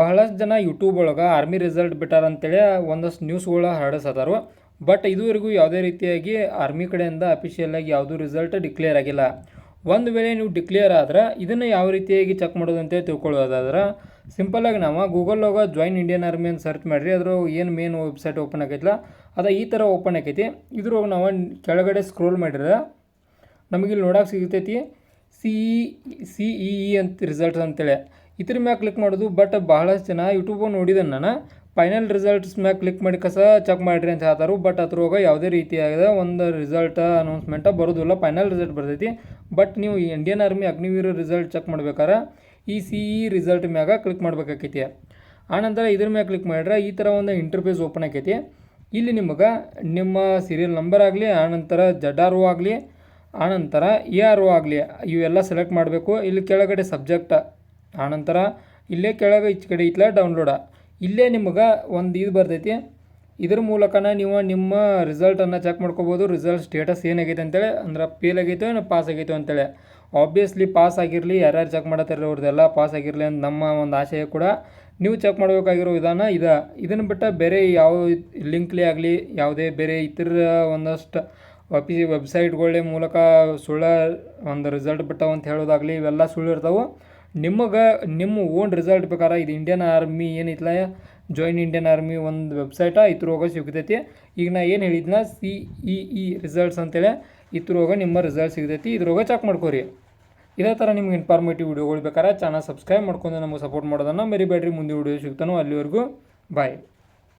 ಬಹಳಷ್ಟು ಜನ ಯೂಟ್ಯೂಬ್ ಒಳಗೆ ಆರ್ಮಿ ರಿಸಲ್ಟ್ ಬಿಟ್ಟಾರ ಅಂತೇಳಿ ಒಂದಷ್ಟು ನ್ಯೂಸ್ಗಳು ಹರಡಿಸತಾರು ಬಟ್ ಇದುವರೆಗೂ ಯಾವುದೇ ರೀತಿಯಾಗಿ ಆರ್ಮಿ ಕಡೆಯಿಂದ ಅಫಿಷಿಯಲ್ ಆಗಿ ಯಾವುದೂ ರಿಸಲ್ಟ್ ಡಿಕ್ಲೇರ್ ಆಗಿಲ್ಲ. ಒಂದು ವೇಳೆ ನೀವು ಡಿಕ್ಲೇರ್ ಆದ್ರೆ ಇದನ್ನು ಯಾವ ರೀತಿಯಾಗಿ ಚೆಕ್ ಮಾಡೋದು ಅಂತೇಳಿ ತಿಳ್ಕೊಳ್ಳೋದಾದ್ರೆ ಸಿಂಪಲಾಗಿ ನಾವು ಗೂಗಲ್ಲಾಗ ಜಾಯಿನ್ ಇಂಡಿಯನ್ ಆರ್ಮಿ ಅಂತ ಸರ್ಚ್ ಮಾಡಿರಿ, ಅದ್ರ ಏನು ಮೇನ್ ವೆಬ್ಸೈಟ್ ಓಪನ್ ಆಗೈತಿಲ್ಲ ಅದು ಈ ಥರ ಓಪನ್ ಆಕೈತಿ ಇದ್ರೊಳಗೆ ನಾವು ಕೆಳಗಡೆ ಸ್ಕ್ರೋಲ್ ಮಾಡಿದ್ರೆ ನಮಗಿಲ್ಲಿ ನೋಡೋಕೆ ಸಿಗ್ತೈತಿ ಸಿ ಇ ಸಿ ಇ ಅಂತ ರಿಸಲ್ಟ್ಸ್ ಅಂತೇಳಿ. ಇದ್ರ ಮ್ಯಾಗ ಕ್ಲಿಕ್ ಮಾಡೋದು ಬಟ್ ಬಹಳಷ್ಟು ಜನ ಯೂಟ್ಯೂಬ್ ನೋಡಿದೆ ನಾನು. ಫೈನಲ್ ರಿಸಲ್ಟ್ಸ್ ಮ್ಯಾಗ ಕ್ಲಿಕ್ ಮಾಡಿ ಕಸ ಚೆಕ್ ಮಾಡಿರಿ ಅಂತ ಹೇಳ್ತಾರೆ ಬಟ್ ಅದ್ರೊಳಗೆ ಯಾವುದೇ ರೀತಿಯಾದ ಒಂದು ರಿಸಲ್ಟ್ ಅನೌನ್ಸ್ಮೆಂಟ ಬರೋದಿಲ್ಲ ಫೈನಲ್ ರಿಸಲ್ಟ್ ಬರ್ತೈತಿ. ಬಟ್ ನೀವು Indian army Agniveer result check ಮಾಡ್ಬೇಕಾರೆ, ಈ ಸಿ ಇ ರಿಸಲ್ಟ್ ಮ್ಯಾಗ ಕ್ಲಿಕ್ ಮಾಡ್ಬೇಕಾಕೈತಿ. ಆನಂತರ ಇದ್ರ ಮ್ಯಾಗ ಕ್ಲಿಕ್ ಮಾಡಿದ್ರೆ ಈ ಥರ ಒಂದು ಇಂಟರ್ಫೇಸ್ ಓಪನ್ ಆಕೈತಿ. ಇಲ್ಲಿ ನಿಮಗೆ ನಿಮ್ಮ ಸೀರಿಯಲ್ ನಂಬರ್ ಆಗಲಿ ಆನಂತರ ಜಡ್ ಆರ್ ಓ ಆಗಲಿ ಆನಂತರ ಎ ಆರ್ ಓ ಆಗಲಿ, ಇವೆಲ್ಲ ಸೆಲೆಕ್ಟ್ ಮಾಡಬೇಕು. ಇಲ್ಲಿ ಕೆಳಗಡೆ ಸಬ್ಜೆಕ್ಟ್ ಆನಂತರ ಇಲ್ಲೇ ಕೆಳಗೆ ಈಚೆ ಕಡೆ ಐತ್ಲ ಡೌನ್ಲೋಡ ಇಲ್ಲೇ ನಿಮಗೆ ಒಂದು ಇದು ಬರ್ತೈತಿ. ಇದ್ರ ಮೂಲಕನ ನೀವು ನಿಮ್ಮ ರಿಸಲ್ಟನ್ನು ಚೆಕ್ ಮಾಡ್ಕೋಬೋದು. ರಿಸಲ್ಟ್ ಸ್ಟೇಟಸ್ ಏನಾಗೈತೆ ಅಂತೇಳಿ. ಅಂದ್ರೆ ಫೇಲ್ ಆಗೈತೋ ಏನೋ ಪಾಸ್ ಆಗೈತೋ ಅಂತೇಳಿ. ಆಬ್ವಿಯಸ್ಲಿ ಪಾಸ್ ಆಗಿರಲಿ, ಯಾರ್ಯಾರು ಚೆಕ್ ಮಾಡತ್ತಾರ ಪಾಸ್ ಆಗಿರಲಿ ಅಂತ ನಮ್ಮ ಒಂದು ಆಶಯ ಕೂಡ ನೀವು ಚೆಕ್ ಮಾಡಬೇಕಾಗಿರೋ ವಿಧಾನ ಇದ. ಇದನ್ನು ಬಿಟ್ಟು ಬೇರೆ ಯಾವ ಲಿಂಕ್ಲಿ ಆಗಲಿ, ಯಾವುದೇ ಬೇರೆ ಇತರ ಒಂದಷ್ಟು ವಪಿ ವೆಬ್ಸೈಟ್ಗಳೇ ಮೂಲಕ ಸುಳ್ಳ ಒಂದು ರಿಸಲ್ಟ್ ಬಿಟ್ಟಾವ ಅಂತ ಹೇಳೋದಾಗಲಿ ಇವೆಲ್ಲ ಸುಳ್ಳು ಇರ್ತಾವೆ. ನಿಮಗೆ, ನಿಮ್ಮ ಓನ್ ರಿಸಲ್ಟ್ ಬೇಕಾರ ಇದು ಇಂಡಿಯನ್ ಆರ್ಮಿ ಏನೈತಲ್ಲ ಜಾಯಿನ್ ಇಂಡಿಯನ್ ಆರ್ಮಿ ಒಂದು ವೆಬ್ಸೈಟ ಇದ್ರೊಳಗೆ ಸಿಗ್ತೈತಿ. ಈಗ ನಾ ಏನು ಹೇಳಿದ್ನ? ಸಿ ಇ ಇ ರಿಸಲ್ಟ್ಸ್ ಅಂತೇಳಿ. ಇದ್ರೊಳಗೆ ನಿಮ್ಮ ರಿಸಲ್ಟ್ ಸಿಗ್ತೈತಿ. ಇದ್ರೊಳಗೆ ಚೆಕ್ ಮಾಡ್ಕೋರಿ. ಇದೇ ಥರ ನಿಮ್ಗೆ ಇನ್ಫಾರ್ಮೇಟಿವ್ ವಿಡಿಯೋಗಳು ಬೇಕಾರೆ ಚಾನಲ್ ಸಬ್ಸ್ಕ್ರೈಬ್ ಮಾಡ್ಕೊಂಡು ನಮಗೆ ಸಪೋರ್ಟ್ ಮಾಡೋದನ್ನು ಮರಿಬೇಡ್ರಿ. ಮುಂದೆ ವಿಡಿಯೋ ಸಿಗ್ತಾನೋ ಅಲ್ಲಿವರೆಗೂ ಬಾಯ್